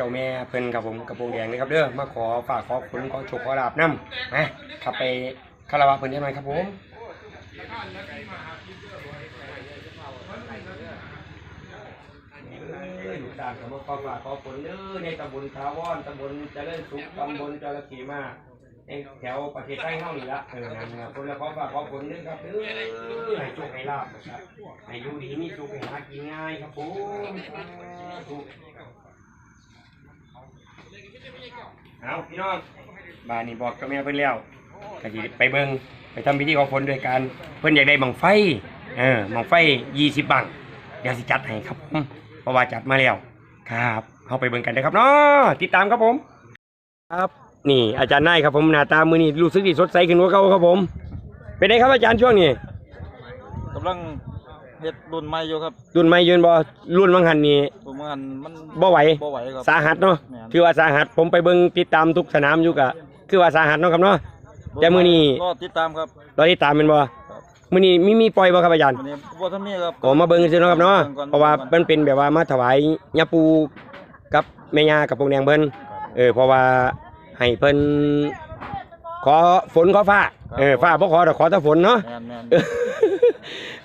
จ้าแม่เพิ่นครับผมกระโปรงแดงนะครับเด้อมาขอฝากขอคุณขอโชคขอลาบน้ำนะครับไปคารวะเพิ่นได้ไหมครับผมเอ้ยลูกตาขอมาขอฝากขอผลเด้อในตำบลทาวอนตำบลเจริญสุขตำบลจระเข้มาแถวประเทศไทยเฮานี่ละเออนั่นนะครับคนละขอฝากขอผลเด้อครับเด้อให้โชคให้ลาบนะครับให้อยู่ดีมีสุขให้หากินง่ายครับผมสาธุ เอาพี่น้องบ้านนี้บอกกับแม่เพิ่นแล้วก็สิไปเบิ่งไปทำพิธีขอฝนด้วยกันเพิ่นอยากได้บังไฟเออบังไฟ20บังเดี๋ยวสิจัดให้ครับผมเพราะว่าจัดมาแล้วครับเข้าไปเบิ่งกันนะครับเนาะติดตามครับผม ครับนี่อาจารย์นายครับผมหน้าตามื้อนี้รู้สึกดีสดใสขึ้นกว่าเก่าครับผม เป็นไงครับอาจารย์ช่วงนี้กำลัง เฮ็ดรุ่นใหม่อยู่ครับรุ่นใหม่ยืนบ่รุ่นบางหันนี่ประมาณมันบ่ไหว บ่ไหวครับ สาหัสเนาะแม่นคือว่าสาหัสผมไปเบิ่งติดตามทุกสนามอยู่กะคือว่าสาหัสเนาะครับเนาะ แต่มื้อนี้ก็ติดตามครับ เราติดตามเป็นบ่มื้อนี้มีมีปล่อยบ่ครับอาจารย์วันนี้บ่ทันมีครับออกมาเบิ่งซื่อๆเนาะครับเนาะเบิ่งก่อน เพราะว่ามันเป็นแบบว่ามาถวายยาปูกับแม่ย่ากับพวกแดงเพิ่นเออเพราะว่าให้เพิ่นขอฝนขอฟ้าเออฟ้าบ่ขอแต่ขอแต่ฝนเนาะ แม่นแม่นเออ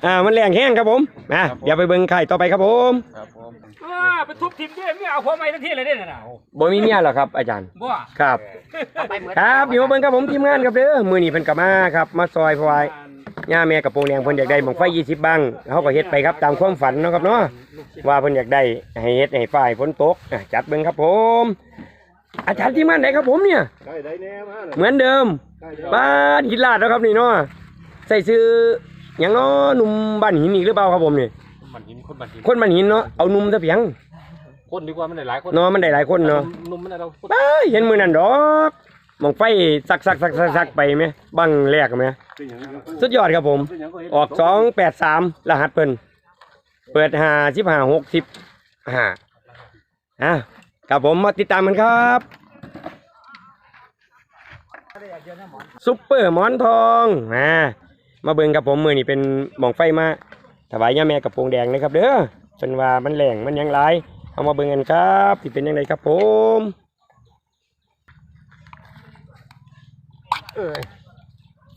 อ่ามันแรงแห้งครับผมมาเดี๋ยวไปเบิ่งไข่ต่อไปครับผมครับผมอ่าไปทุบทิมด้วยไม่เอาหัวไม้ทั้งที่เลยเนี่ยนะโอ้บ่มีเมียหรอครับอาจารย์บ่ครับ ครับอยู่มาเบิ่งครับผมทีมงานครับเด้อมื้อนี้เพิ่นก็มาครับมาซอยพวายย่าแม่กับโปรงแดงเพิ่นอยากได้บังไฟ20บังเฮาก็เฮ็ดไปครับตามความฝันเนาะครับเนาะว่าเพิ่นอยากได้ให้เฮ็ดให้ฝ่ายฝนตกอะจัดเบิ่งครับผม อาจารย์ทีมงานไหนครับผมเนี่ยเหมือนเดิม บ้านหินลาดแล้วครับนี่เนาะใส่ซื้อห ยังเนาะหนุ่มบ้านหินอีกหรือเปล่าครับผมนี่มันหินคนมันหินคนบ้านหินเนาะเอาหนุ่มซะเพียงคนดีกว่ามันได้หลายคนเนาะมันได้หลายคนเนาะนุ่มมันได้เราบ้าเห็นมือนั่นดอกมองไฟสักสักสักสักสักไปไหมบังแรกไหมสุดยอดครับผมออกสองแปดสามรหัสเพิ่นเปิดห้าสิบห้าหกสิบห้าอะกับผมมาติดตามกันครับ ซุปเปอร์หมอนทองมา มาเบิ่งกับผมมือนี่เป็นหมองไฟมาถวายย่าแม่กับโปรงแดงนะครับเด้อเป็นว่ามันแหลงมันหยังไรเอามาเบิ่งกันครับที่เป็นยังไงครับผม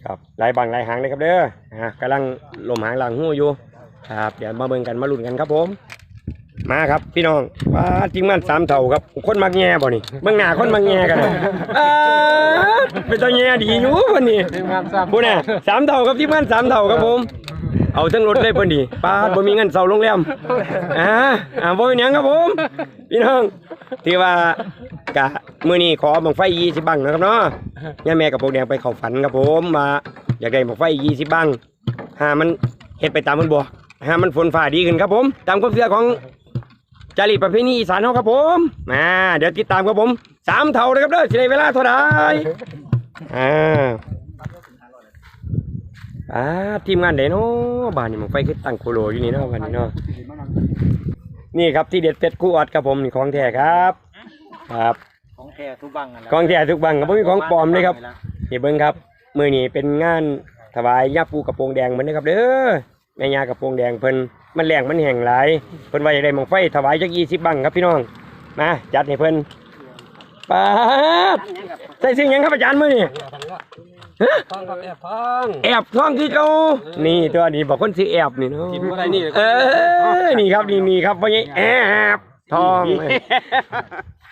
ครับหลายบางหลายหางเลยครับเด้ออะกำลังลมหางหลังหูอยู่ครับเดี๋ยวมาเบิ่งกันมาลุ้นกันครับผม มาครับพี่น้องว่าจริงมันสามเท่าครับคนมักแง่บ่นี่เบิ่งหน้าคนมักแง่กันนะอ่าเป็นตัวแง่ดีอยู่วันนี้ทีมงานซ้ำพูดน่ะสามเท่าครับที่มันสามเท่าครับผม เอาทั้งรถเลยเพิ่นดีป้าดบ่มีเงินเซาโรงแรมอ่าอ่าบ่เป็นหยังครับผม พี่น้องที่ว่ากะมื้อนี้ขอบังไฟ20บังนะครับเนาะย่าแม่กับพวกแดงไปเข้าฝันครับผมมาอยากได้บังไฟ20บังหามันเฮ็ดไปตามมันบ่หามันฝนฟ้าดีขึ้นครับผม ตามความเชื่อของ จารีตประเพณีอีสานเฮาครับผมมาเดี๋ยวติดตามครับผมสามเท่าเลยครับเด้อสิได้เวลาเท่าใดอ่าอ่าทีมงานไหนเนาะบ้านนี้มันไฟคือตั้งโคโลอยู่นี่เนาะบ้านนี้เนาะนี่ครับที่เด็ดเป็ดคู่ออดครับผมนี่ของแท้ครับครับของแท้ทุกบังนั่นแหละของแท้ทุกบังครับบ่มีของปลอมเลยครับนี่เบิ่งครับมื้อนี้เป็นงานถวายย่าปูกระโปรงแดงเหมือนนะครับเด้อแม่ย่ากระโปรงแดงเพิ่น มันแรงมันแห้งหลายเพิ่นว่าจะได้มังไฟถวายจัก20บังครับพี่น้องมาจัดให้เพิ่นปาดใส่สิ่งหยังครับอาจารย์มื้อนี้ทองกับแอบทองแอบท้องคือเก่านี่ตัวนี้บอกคนซื้อแอบนี่เนาะกินบ่ได้นี่เออนี่ครับนี่นี่ครับว่าไงแอบทอง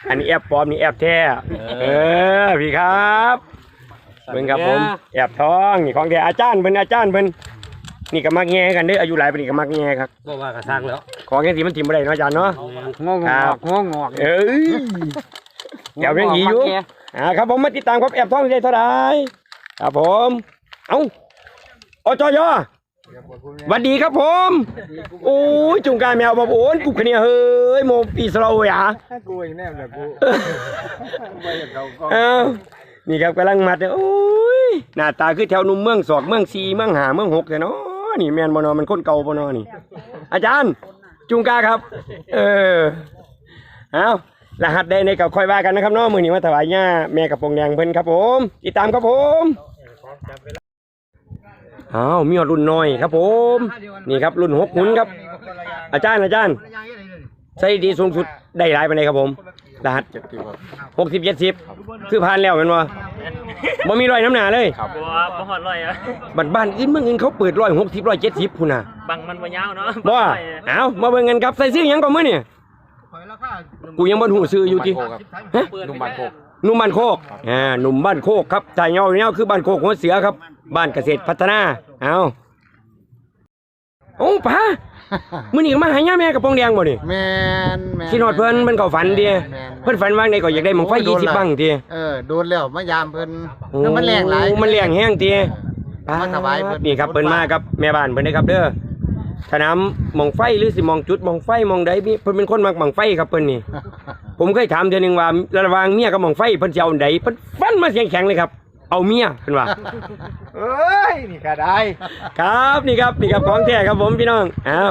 อันนี้แอบปลอมนี่แอบแท้เออพี่ครับเบิ่งครับผมแอบทองนี่ของแท้อาจารย์เพิ่นอาจารย์เพิ่น นี่ก็มักแง่กันเด้ออายุหลายปานนี้ก็มักแง่ครับบ่ว่ากระซังแล้วของจังซี่มันถิ่มบ่ได้เนาะอาจารย์เนาะ งงครับงงงเอ้ยแอบยังหยีอยู่อ่าครับผมมาติดตามครับแอบทองได้เท่าไหร่ครับผมเอ้าอจอยหวัสดีครับผมโอ้ยจุงกายแมวบอบโอนกูคะเนี่ยเฮ้ยโมปีสโลว์อะ กูอีกแน่เลยกูไปกับเขาก็เอ้านี่ครับกำลังมัดเนี่ยโอ้ยหน้าตาคือแถวหนุ่มเมืองสอกเมืองสีเมืองหาเมืองหกแต่เนาะ นี่แมนบอนอมันคนเก่าบอนอนี่ อาจารย์ จุงกาครับ เออเอารหัสใดในกับคอยว่ากันนะครับเนาะมือนี้มาถวายย่าแม่กับปงแดงเพิ่นครับผมติดตามครับผมอ้าวมีรุ่นน้อยครับผม นี่ครับรุ่นหกหุ่นครับ อาจารย์อาจารย์ใส่ดีสูงสุดได้หลายไปไหนใดครับผม รหัสเจ็ดสิบครับหกสิบเจ็ดสิบคือผ่านแล้วแมันบ่บ่มีรอยน้ำหนาเลย ครับบัวบ่ฮอดร้อยอะบัดบ้านอื่นเมืองอื่นเขาเปิดร้อยหกสิบร้อยเจ็ดสิบพุ่นน่ะบังมันบ่ยาวเนาะบ่ร้อยเอามาเบิ่งกันครับใส่ซื้อหยังก่อนมื้อนี่กูยังบ่ฮู้ซื้ออยู่ติโคครับฮะนุ่มบานโคกหนุ่มบ้านโคกอ่าหนุ่มบ้านโคกครับถ่ายเงาเงาคือบ้านโคกหัวเสือครับ บ้านเกษตรพัฒนา เอาโอ้ป้า มื้อนี้ก็มาหาย่าแม่กับปองแดงบ่นี่แมนแมนคิดฮอดเพิ่นเพิ่นเข้าฝันติแม่นเพิ่นฝันว่าไงก็อยากได้หมองไฟโอ้ยโดน20ละบังติเออโดนแล้วมายามเพิ่นโอ้แล้วมันแรงหลาย มันแรงแห้งติมาถวายเพิ่น นี่ครับเพิ่นมาครับแม่บ้านเพิ่นเด้อครับเด้อสนามหมองไฟหรือสิหมองจุดหมองไฟหมองใดมีเพิ่นเป็นคนมักหมองไฟครับเพิ่นนี่ ผมเคยถามเทื่อนึงว่าระหว่างเมียกับหมองไฟเพิ่นสิเอาอันใดเพิ่นฟันมาเสียงแข็งเลยครับ เอาเมียเพิ่นว่า เอ้ย นี่ก็ได้ ครับนี่ครับนี่ครับของแท้ครับผมพี่น้องอ้าว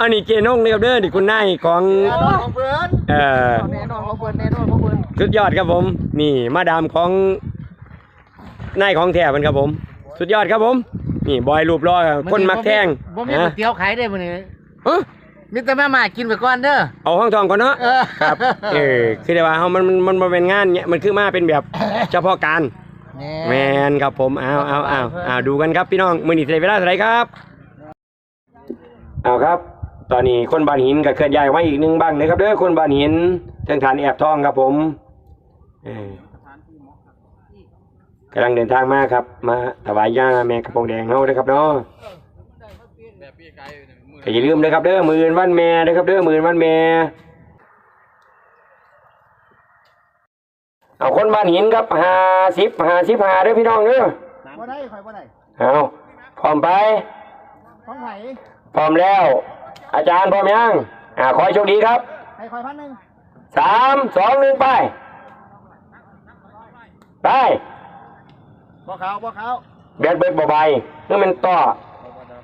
อันนี้เจนงนะครับเด้อนี่คุณนายของของเพิ่นเอ่อแน่นอนของเพิ่นแน่นอนของเพิ่นสุดยอดครับผม นี่มาดามของนายของแท้เพิ่นครับผม สุดยอดครับผม นี่บอยรูปรอครับคนมักแท่งบ่มีฮะก๋วยเตี๋ยวขายได้มื้อนี้เอ้อมีแต่มาม่ากินไปก่อนเด้อ เอาห้องทองก่อนเนาะเออครับ เออ คือได้ว่าเฮามันมันมันบ่เป็นงานเนี่ยมันคือมาเป็นแบบเฉพาะการ แมนครับผมเอาเอาเอาเอาดูกันครับพี่น้องมือนี้ใช้เวลาเท่าไหร่ครับเอาครับ ตอนนี้คนบานหินก็เคลื่อนย้ายมาอีกหนึ่งบ้างเลยครับเด้อคนบานหินเทิงฐานแอบทองครับผมเออกำลังเดินทางมาครับ มาถวายย่าแม่กระโปรงแดงเฮาเด้อครับเนาะก็อย่าลืมนะครับเด้อมืออนวันแม่เด้อครับเด้อมืออนวันแม่ เอาคนบ้านหินครับห้าสิบห้าสิบห้าเด้อพี่น้องเด้อบ่ได้ข่อยบ่ได้เอาพร้อมไปของไหนพร้อมแล้ว อาจารย์พร้อมยังอ่าขอให้โชคดีครับให้ข่อยพันหนึงสามสองหนึ่งไป ไปบ่ขาวบ่ขาวเบียดเบิดบ่ใบนี่มันต่อ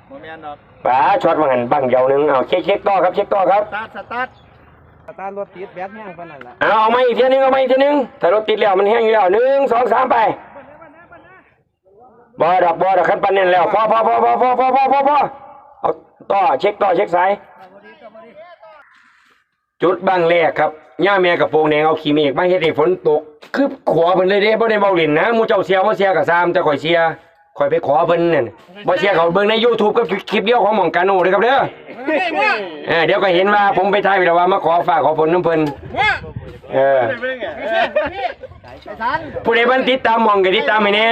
บ่แม่นดอกป๋าช็อตมาหันบังเดียวหนึงเอาเช็คเช็คต่อครับเช็คต่อครับสตาร์ทสตาร์ท สตาร์ทรถติดแบตแห้งปานนั้นล่ะเอาเอามาอีกทีนึงเอามาอีกทีนึงถ้ารถติดแล้วมันแห้งอยู่แล้วหนึ่งสองสามไปบอดอกบอดอกคันปันเน่นแล้วพอพอพอพอพอพอพอพอพอเอาต่อเช็คต่อเช็คสายจุดบังแรกครับย่าแม่กับโปรงแดงเอาขี้เมฆมาเฮ็ดให้ฝนตก คือขอเพิ่นเลยเด้บ่ได้เว้าเล่นนะหมู่เจ้าเสียบ่เสียก็ตามแต่ข่อยเสีย ข่อยไปขอเพิ่นนั่นบ่เสียเขาเบิ่งใน YouTube กับคลิปเดียวของหม่องกาโน่เด้อครับเด้อเออเดี๋ยวก็เห็นว่าผมไปถ่ายวิดีโอว่ามาขอฝากขอผลน้ำเพิ่นเออผู้ใดบันติดตามหมองก็ติดตามให้แน่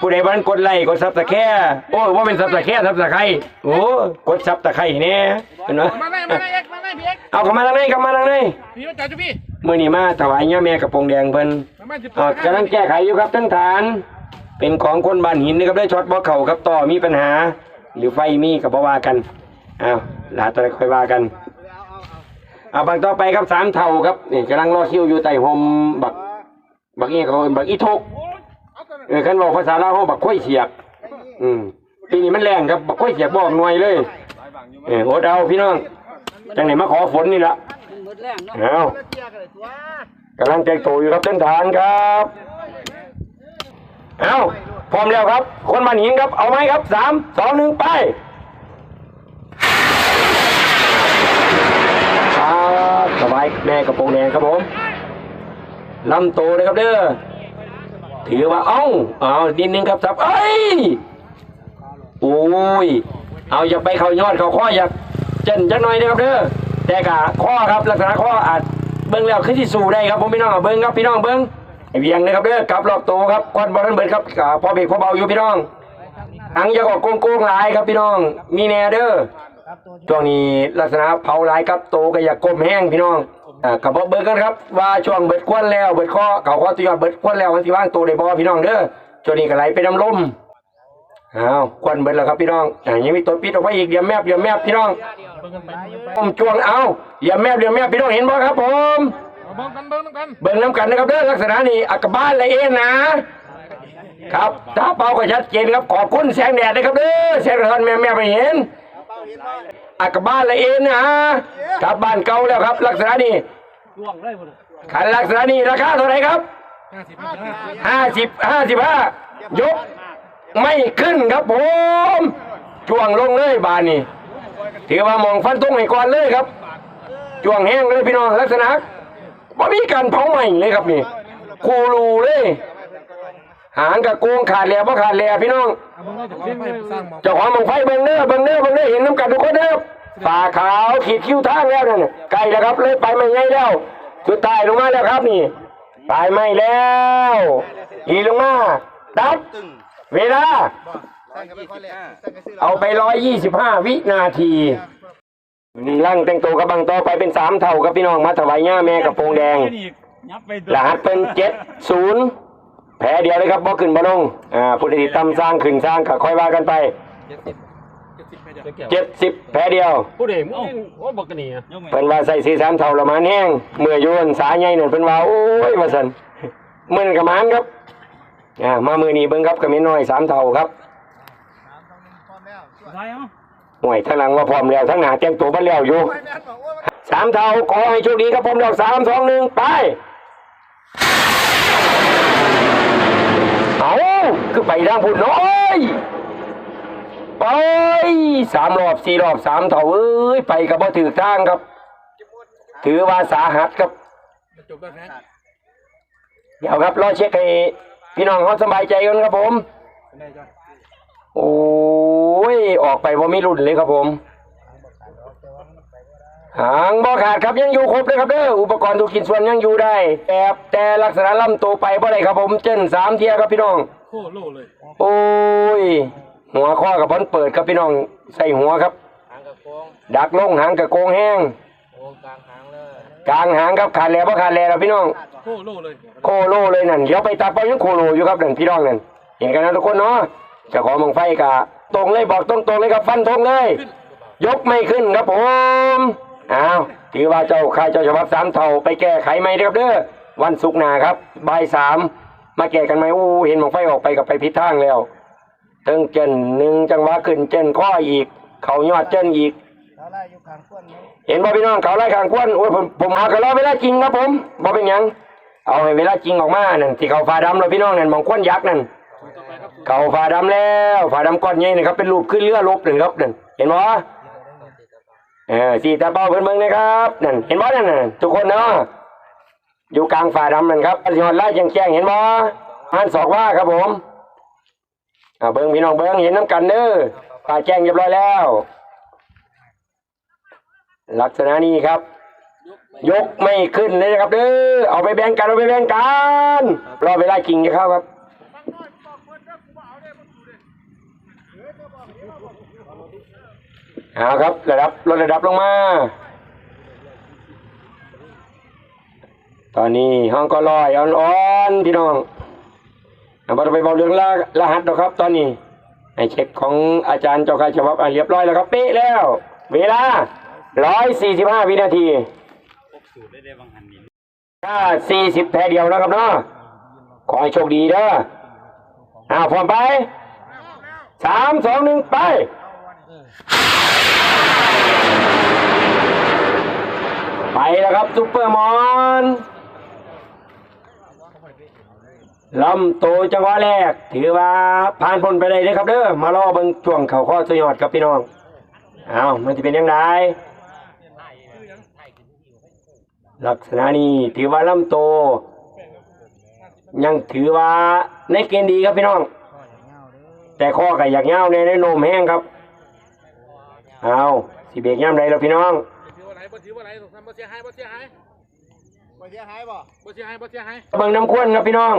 ผู้ใดบันกดไลค์กดซับสไครต์โอ้ยว่าเป็นซับสไครต์ซับสไครต์โอ้ยกดซับสไครต์แน่เห็นไหมมาได้มาได้เอ็กมาได้พี่เอ็กเอากลับมาทางไหนกลับมาทางไหนพี่มาจ่ายจุพี่มื้อนี้มาถวายย่าแม่กับปงแดงเพิ่นมามาสิบอ่ากำลังแก้ไขอยู่ครับทั้งฐาน เป็นของคนบ้านหินนะครับได้ช็อตบ่เข้าครับต่อมีปัญหา หรือไฟมีก็บ่ว่ากันอ้าวหลาตัวค่อยว่ากันเอาบางต่อไปครับสามเท่าครับนี่กำลังรอคิวอยู่ใต้ห่มบักบักอีเขาเอิ้นบักอีทกเออคันบอกภาษาลาวเขาบักข้อยเสียบอืมปีนี้มันแรงครับบักข้อยเสียบบอกหน่วยเลยเอออดเอาพี่น้องจังไหนมาขอฝนนี่ละเอากำลังแต่งตัวอยู่ครับเส้นฐานครับ เอาพร้อมแล้วครับ คนมันหินครับ เอาไหมครับสามสองหนึ่งไปสบายแม่กระโปรงแดงครับผมลำโตเลยครับเด้อถือว่าเอ้าเอานิดนึงครับสับเอ้ยโอ้ยเอาอย่าไปเขายอดเขาข้ออย่าเจนจักหน่อยนะครับเด้อแต่กะข้อครับลักษณะข้ออาจเบิ้งแล้วขึ้นที่สู่ได้ครับผมพี่น้องเอาเบิ้งครับพี่น้องเบิ้ง เวียงนะครับเด้อกลับรอบโตครับควันบอลนันเบิดครับพอเบรกพอเบาอยู่พี่น้องอังยาออกโกงๆหลายครับพี่น้อง มีแน่เด้อช่วงนี้ลักษณะเผาหลายครับโตก็อยากก้มแห้งพี่น้องกับเบิกกันครับ ว่าช่วงเบิดควันแล้วเบิดข้อเขาข้อตัวยอดเบิดควันแล้วมันสิว่างโตัวได้บ่พี่น้องเด้อช่วงนี้ก็ไหลไปน้ำลมอ้าวควันเบิดแล้วครับพี่น้องอย่ายังมีตัวปิดออกไปอีกเดี๋ยวแมบเดี๋ยวแมบพี่น้องผมจวงเอาเดี๋ยวแมบเดี๋ยวแมบพี่น้องเห็นบ่ครับผม เบิ้งกันเบิ้งกันเบิ่งน้ำกันนะครับเด้อลักษณะนี้อักบ้านละเอ็นนะ ครับถ้าเป่าก็ชัดเจนครับขอบคุณแสงแดดนะครับเด้อแสงร้อนแม่แม่ไม่เห็นอักบ้านละเอ็นนะกลับบ้านเก่าแล้วครับ ลักษณะนี้ขันลักษณะนี้ราคาเท่าไหร่ครับห้าสิบห้าสิบห้ายกไม่ขึ้นครับผมช่วงลงเลยบานนี้ถือว่ามองฟันตุ้งให้ก่อนเลยครับช่วงแห้งเลยพี่น้องลักษณะ ว่ามีการเผาใหม่เลยครับนี่คูรูเลย หางกับโกงขาดแล้วบ่ขาดแล้วพี่น้อง เจ้าของบังไฟเบิ่งเน้อเบิ่งเน้อเบิ่งเน้อเห็นน้ำกันทุกคนเด้อฝ่าขาวขีดคิ้วทางแล้วนั่นน่ะใกลแล้วครับเลยไปไม่ไงแล้วสุดท้ายลงมาแล้วครับนี่ไปไม่แล้วอีลงมาตัดเวลา เอาไปร้อยยี่สิบห้าวินาที ร่างแต่งตัวกับบังต่อไปเป็นสามเท่ากับพี่น้องมาถวายย่าแม่กับโปงแดงรหัสเป็นเจ็ดศูนย์แพ้เดียวเลยครับบ่ขึ้นบ่ลงอ่าผู้ที่ติดตามสร้างขึ้นสร้างก็ค่อยว่ากันไปเจ็ดสิบแพ้เดียวผู้เด็กมึงโอ้บอกกันนี่อะเพิ่นว่าใส่สีสามเท่าละมานแห้งเมื่อโยนสาใหญ่นั่นเพิ่นว่าโอ้ยว่าซั่นมื้อนั้นก็มานครับอ่ามามื้อนี้เบิ่งครับก็มีน้อยสามเท่าครับ ห่วยทางหลังว่าพร้อมแล้วทั้งหน้าเตรียมตัวบ่แล้วอยู่สามเท่าขอให้โชคดีครับผมดอกสามสองหนึ่งไป เอาคือไปทางพุ่นน้อยไปสามรอบสี่รอบสามเท่าเอ้ยไปกับบ่ถือทางครับ ถือว่าสาหัสครับเดี๋ยวครับรอเช็คให้พี่น้องเขาสบายใจกันครับผม โอ้ย ออกไปว่ามีรุ่นเลยครับผม หางบ่ขาดครับยังอยู่ครบเลยครับเด้ออุปกรณ์ทุกกินส่วนยังอยู่ได้แต่แต่ลักษณะลำตัวไปบ่ได้ครับผม เจนสามเทียครับพี่น้อง โคโลเลยโอ้ย หัวข้อกับพ้นเปิดครับพี่น้องใส่หัวครับดักลงหางกับโกงแห้งกลางหางครับขาดแล้วบ่ขาดแล้วครับพี่น้อง โคโลเลย โคโลเลยนั่นเดี๋ยวไปตัดไปยังโคโลอยู่ครับนั่นพี่น้องนั่นเห็นกันนะทุกคนเนาะ เจะของมังไฟกะตรงเลยบอกตรงตรงๆเลยครับฟันธงเลย ยกไม่ขึ้นครับผมอ้าวถือว่าเจ้าข้าเจ้าฉบับสามเท่าไปแก้ไขใหมเด้อครับเด้อวันศุกร์หน้าครับบ่ายสามมาแก้กันไหมอู้เห็นมังไฟออกไปกับไปผิดทางแล้วเติงเจนหนึ่งจังหวะขึ้นเจนข้ออีก เขายอดเจนอีกเห็นบ่พี่น้องเขาไล่ขางควนโอ้ยผมผมหากันรอเวลาจริงครับผมบ่เป็นยังเอาให้เวลาจริงออกมานั่นที่เขาฟ้าดำเลยพี่น้องนั่นมองควนยักษ์นั่น เขาฟ้าดำแล้วฟ้าดำก้อนใหญ่นะครับ เป็นรูปขึ้นเรือลบนั่นครับนั่นเห็นบ่เออสีตาเป้าเพิ่อนเบิ่งนะครับนั่นเห็นบ่นั่นน่ะทุกคนเนาะอยู่กลางฟ้าดำนั่นครับสิฮอดไล่แจ้งเห็นบ่หันศอกว่าครับผมอ่าเบิ่งพี่น้องเบิ่งเห็นน้ำกันเด้อฟ้าแจ้งเรียบร้อยแล้ว ลักษณะนี้ครับยกไม่ขึ้นเลยนะครับเด้อ เอาไปแบ่งกัน เอาไปแบ่งกัน รอเวลาจริงจะครับ เอาครับระดับลดระดับลงมา ตอนนี้ห้องก็ลอยอ่อนๆพี่น้องเอาไปไปบอกเรื่องรรหัสหรอกครับ ตอนนี้ให้เช็คของอาจารย์เจ้าค่ะฉบับเรียบร้อยแล้วครับเป๊ะแล้ว เวลาร้อยสี่สิบห้าวินาทีถ้าสี่สิบแพ้เดียวนะครับเนาะขอให้โชคดีเด้ออ้าวพร้อมไปสามสองหนึ่งไป ไปแล้วครับซุปเปอร์มอนลำโตจังหวะแรก ถือว่าผ่านพ้นไปได้เลยครับเด้อมารอเบิ่งช่วงเข่าข้อสยอดครับพี่น้องอ้าวมันจะเป็นยังไงลักษณะนี้ถือว่าลำโต ยังถือว่าในเกณฑ์ดีครับพี่น้อง แต่ข้อก็อยากเงาในในนมแห้งครับ เอาสิเบรกย่ำไรแล้วพี่น้อง ว่าไหนบ่ถือว่าไหนทำบ่เสียหายบ่เสียหายบ่เสียหายบ่บ่เสียหายบ่เสียหายเบิ่งน้ำควนครับพี่น้อง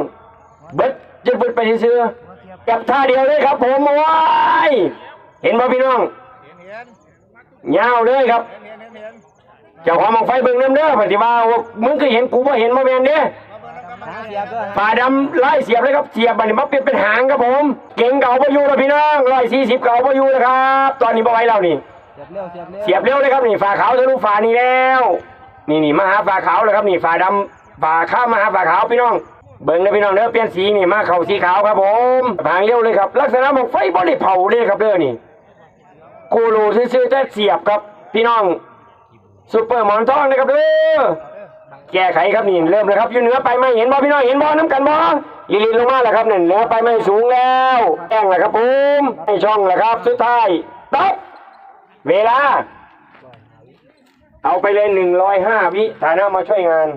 เบิดจะเบิดไปซื้อๆกับท่าเดียวเลยครับ ผมโอ้ยเห็นบ่พี่น้องเงาเลยครับ เจ้าของมังไฟเบิ่งน้ำเด้อปฏิว่าว่ามึงก็เห็นกูบ่เห็นบ่แม่นเด้ฝ่าดำไล่เสียบเลยครับเสียบมันนี่มาเปลี่ยนเป็นหางครับผม เก่งเก่าประยูแล้วพี่น้องร้อยสี่สิบเก่าประยูนะครับ ตอนนี้บ่ไหวแล้วนี่ เสียบเร็วเลยครับนี่ฝ่าขาวทะลุฝานี่แล้ว นี่นี่มาหาฝ่าขาวเลยครับนี่ฝ่าดำฝ่าข้ามมาหาฝ่าขาวพี่น้อง เบิ่งนะพี่น้องเด้อเปลี่ยนสีนี่มาเข่าสีขาวครับผมหางเร็วเลยครับ ลักษณะของไฟบ่ได้เผาเลยครับเด้อนี่กูรูซื่อๆแต่เสียบครับ พี่น้องซุปเปอร์หมอนทองนะครับเด้อแก้ไขครับนี่เริ่มเลยครับอยู่เหนือไปไหมเห็นบ่พี่น้องเห็นบ่น้ำกันบ่ลีลีลงมาแล้วครับเนี่ยเหนือไปไม่สูงแล้วแจ้งแล้วครับผมให้ช่องแล้วครับ สุดท้ายตัด เวลา เอาไปเลยหนึ่งร้อยห้าวิฐานะมาช่วยงาน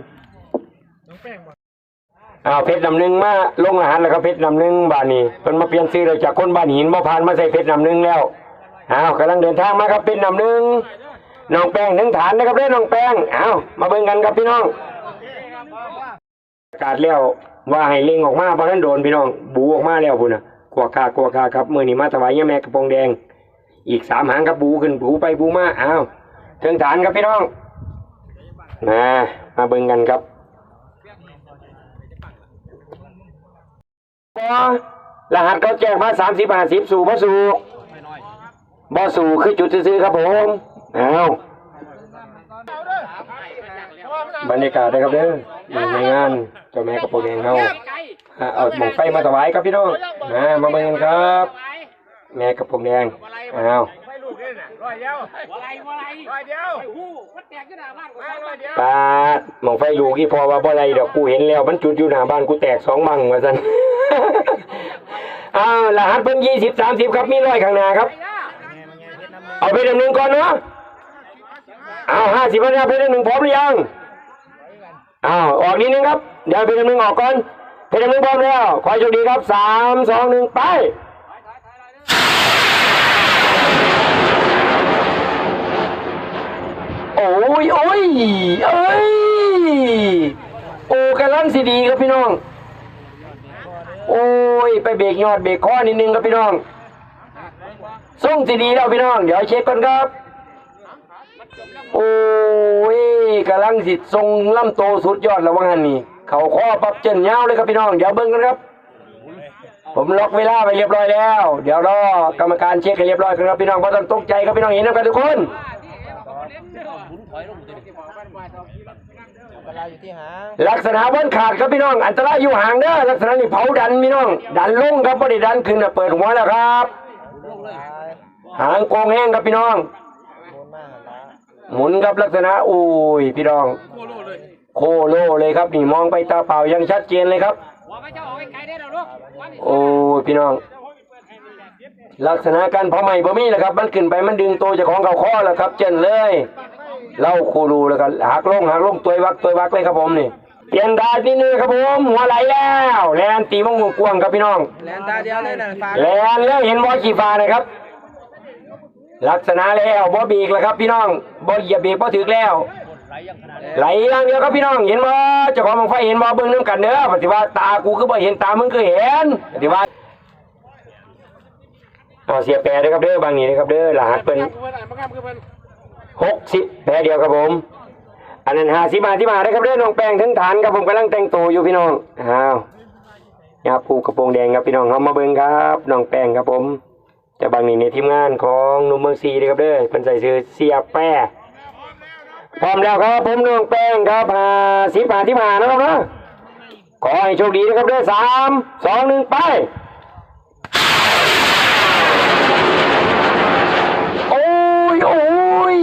อ้าวเพชรนำหนึ่งมาลงอาหารแล้วก็เพชรนำหนึ่งบ้านนี้เพิ่นมาเปลี่ยนซื้อเลยจากคนบ้านหินบ่ผ่านมาใส่เพชรนำหนึ่งแล้วอ้าวกำลังเดินทางมาครับเพชรนำหนึ่งน้องแป้งหนึ่งฐานนะครับเด้อน้องแป้งอ้าวมาเบิ่งกันครับพี่น้องประกาศแล้วว่าให้เล็งออกมาเพราะนั้นโดนพี่น้องบูออกมาแล้วพุ่นน่ะกลัวคากลัวคาครับมื้อนี้มาถวายยาแม่กระโปรงแดง อีกสามหางครับบูขึ้นบูไปบูมาอ้าวเชิงฐานครับพี่น้องมามาเบิ่งกันครับบอรหัสเขาแจ้งมาสามสิบห้าสิบสู่บ่สู่บ่สู่คือจุดซื้อครับผมเอาบรรยากาศนะครับเด้ออยู่ในงานเจ้าแม่กระโปรงแดงเขาเอาหมองไฟมาถวายครับพี่น้องมามาเบิ่งกันครับ แม่กระโปรงแดงเอาร้อยเดียวร้อยเดียวหูมันแตกขึ้นหน้าบ้านกูร้อยเดียวปาดหมองไฟลูกที่พอว่าบ่ไรเดี๋ยวกูเห็นแล้วมันจุดอยู่หน้าบ้านกูแตกสองบังว่าซั่นอ้าวรหัสเพิ่นยี่สิบสามสิบครับมีร้อยข้างหน้าครับ เอาไปดำเนินก่อนเนาะเอาห้าสิบนาทีไปดำเนินพร้อมหรือยังอ้าวออกนิดนึงครับ เดี๋ยวไปดำเนินออกก่อนไปดำเนินพร้อมแล้ว ขอให้โชคดีครับสามสองหนึ่งไป โอ้ยโอ้ยเอ้ยโอ้กำลังสิดีครับพี่น้อง โอ้ยไปเบรกยอดเบรกข้อนิดนึงครับพี่น้องส่งสีดีแล้วพี่น้อง เดี๋ยวเช็คก่อนครับ โอ้ยกำลังสิทรงล่ำโตสุดยอดแล้วว่างันนี่เขาข้อปรับเจนยาวเลยครับพี่น้องเดี๋ยวเบิ้งกันครับ ผมล็อกเวลาไปเรียบร้อยแล้ว เดี๋ยวรอกรรมการเช็คให้เรียบร้อยกันครับพี่น้องเพราะต้องตกใจครับพี่น้องเห็นนะกันทุกคน ลักษณะวันขาดครับพี่น้อง อันตรายอยู่ห่างเด้อลักษณะนี่เผาดันพี่น้อง ดันลงครับไม่ได้ดันขึ้นนะเปิดหัวแล้วครับ หางโกงแห้งครับพี่น้อง หมุนครับลักษณะอุ้ยพี่น้อง โคโลเลยครับนี่มองไปตาเปล่ายังชัดเจนเลยครับโอ้ยพี่น้อง ลักษณะการเผาไหม้บ่มีแล้วครับ มันขึ้นไปมันดึงตัวเจ้าของเขาข้อแล้วครับ เจนเลย เล่าคูรูแล้วก็หักลงหักลงตัววักตัววักเลยครับผมนี่เปลี่ยนดาดนิดนึงครับผมหัวไหลแล้วแลนตีมังงกวางครับพี่น้องแลนตาเดียวเลยนะฟ้าแลนเลยเห็นบอขี่ฟ้านะครับ ลักษณะแล้วบอบีกแล้วครับ พี่น้องบอเหยียบเบรกบอถึกแล้วไหลอย่างเดียวครับพี่น้องเห็นบ่เจ้าของบังไฟเห็นบ่เบิ่งน้ำกันเด้อปฏิว่าตากูคือบ่เห็นตามึงคือเห็นปฏิว่าเอาเสียแปรเด้อครับเด้อบางนี้นะครับเด้อรหัสเป็น หกสิบแปรเดียวครับผม อันนั้นหาสิบาที่มาได้ครับเด้อน้องแป้งทั้งฐานครับผมกำลังแต่งตัวอยู่พี่น้องอ้าวหยาปูกระโปรงแดงครับพี่น้องเขามาเบิ่งครับน้องแป้งครับผมแต่บางนี้ในทีมงานของนุ่มเมืองซีเด้อครับเด้อเป็นใส่ชื่อเสียแปรพร้อมแล้วครับผมน้องแป้งครับหาสิบหาที่มานะครับนะขอให้โชคดีนะครับเด้อสามสองหนึ่งไป โอ้ยโอ้ย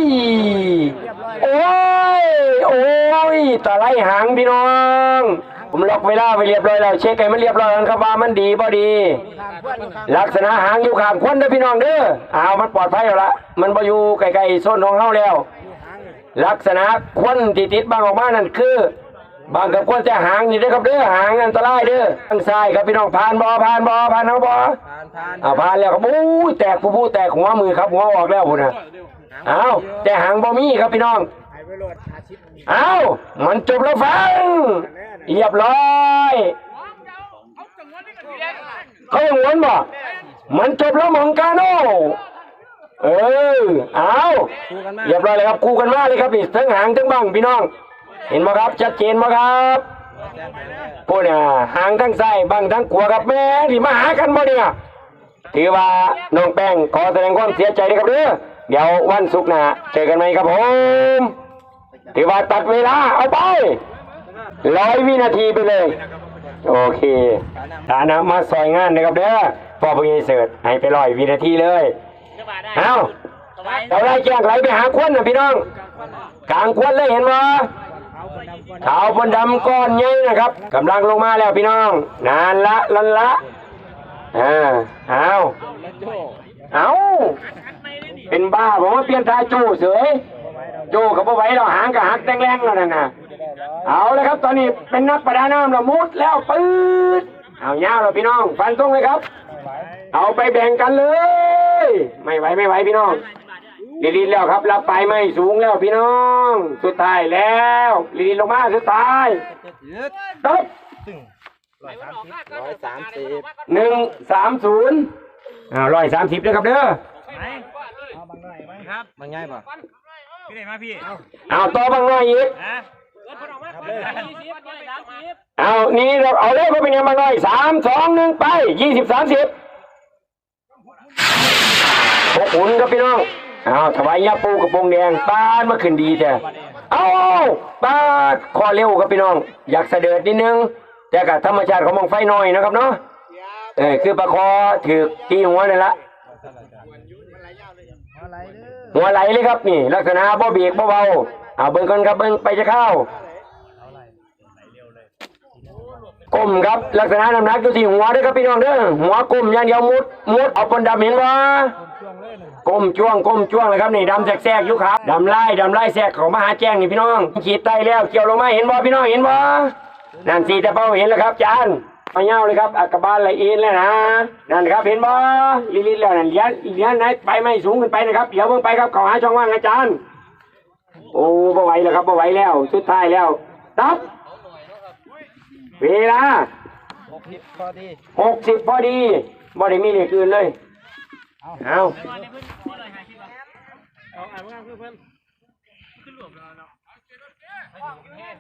โอ้ยโอ้ยตะไลหางพี่น้อง ผมล็ อกเวลาไปเรียบร้อยแล้วเช็คให้มันเรียบร้อยแล้วครับว่ามันดีบ่ดี ลักษณะหางอยู่ข้างควนเด้อพี่น้องเด้ออ้าวมันปลอดภัยแล้วละมันบ่อยู่ไกลๆโซนของเฮาแล้ว ลักษณะควนที่ติดบางออกมานั่นคือบางกับควนจะหางนี่เด้อครับเด้อหางอันตรายเด้อทางซ้ายครับพี่น้องผ่านบ่ผ่านบ่ผ่านเฮาบ่ผ่านผ่านเอาผ่านแล้วครับโอ้ยแตกผู้ผู้แตกหัวมือครับหัวออกแล้วพุ่นน่ะเอาแต่หางบ่มีครับพี่น้อง เอามันจบแล้วฟังเรียบร้อยเขาอย่างวนบ่มันจบแล้วมังกาโนเออเอาคู่กันมาเรียบร้อยเลยครับคู่กันมาเลยครับนี่ทั้งหางทั้งบังพี่น้อง เห็นไหมครับชัดเจนไหมครับพวกเนี่ยหางทั้งไส้บังทั้งขัวครับแม่ที่มาหากันบ่เนี่ยถือว่าน้องแป้งขอแสดงความเสียใจด้วยครับเด้อเดี๋ยววันศุกร์หน้าเจอกันไหมครับผม ถือว่าตัดเวลาเอาไปร้อยวินาทีไปเลย โอเคฐานะมาซอยงานนะครับเด้อพอพงเสิร์ตให้ไปร้อยวินาทีเลยจะบาเอาไปเราไล่แจ้งไหลไปหาควนนะพี่น้อง กลางควนเลยเห็นว่าขาวบนดำก้อนใหญ่นะครับกำลังลงมาแล้วพี่น้อง นานละลันละอ่าเอาเอาเป็นบ้าผมว่าเปลี่ยนทาจูเสย จูกับพ่ไหวเราหางกับหักแรงๆแล้วนั่นน่ะเอาเลยครับ ตอนนี้เป็นนักประดาน้ำแล้วมุดแล้วปื๊ดเอาเงาวแล้วพี่น้อง ฟันตรงเลยครับ เอาไปแบ่งกันเลย ไม่ไหวไม่ไหวพี่น้องลีนแล้วครับรับไปไม่สูงแล้วพี่น้อง สุดท้ายแล้วลีนลงมาสุดท้ายตบร้อยสามสิบหนึ่งสามศูนย์อ่าร้อยสามสิบเลยครับเด้อมันง่ายป่ะ พี่ไหนมาพี่เอาต่อบางหน่อยอีกฮะเอานี่เราเอาเลขมาเป็นยังบางหน่อยสามสองหนึ่งไปยี่สิบสามสิบหกหุ่นครับพี่น้องเอาถวายยาปูกระโปรงแดงปานมาขึ้นดีแท้เอาปาดคอเร็วครับพี่น้อง อยากเสด็จนิดนึง แต่กับธรรมชาติของมองไฟหน่อยนะครับเนาะเออคือประคอถือตีหัวนี่นละ หัวไหลเลยครับนี่ ลักษณะบ่เบรกบ่เบาเอาเบิ่งกันครับเบิ่งไปจะเข้าก้มครับลักษณะน้ำหนักอยู่ที่หัวเด้อครับพี่น้องเด้อหัวก้มอย่างเดียวมุดมุดเอาปนดำเห็นบ่ก้มจ้วงก้มจ้วงเลยครับนี่ดำแทรกๆอยู่ครับดำไล่ดำไล่แทรกของมหาแจ้งนี่พี่น้องขีดไตแล้วเกี่ยวลงมาเห็นบ่พี่น้องเห็นบ่นั่นสีแต่เป้าเห็นแล้วครับจาน มาเงาเลยครับอากบาลละเอียดแล้วนะนั่นครับเห็นบ่ลิลิแล้วนั่นเลี้ยนเลี้ยนไหนไปไม่สูงขึ้นไปนะครับเดี๋ยวเบิ่งไปครับเขาหาช่องว่างอาจารย์ โอ้บ่ไหวแล้วครับบ่ไหวแล้ว สุดท้ายแล้วตับเวลาหกสิบพอดีหกสิบพอดีบ่ได้มีเหลืออื่นเลยเอาเอา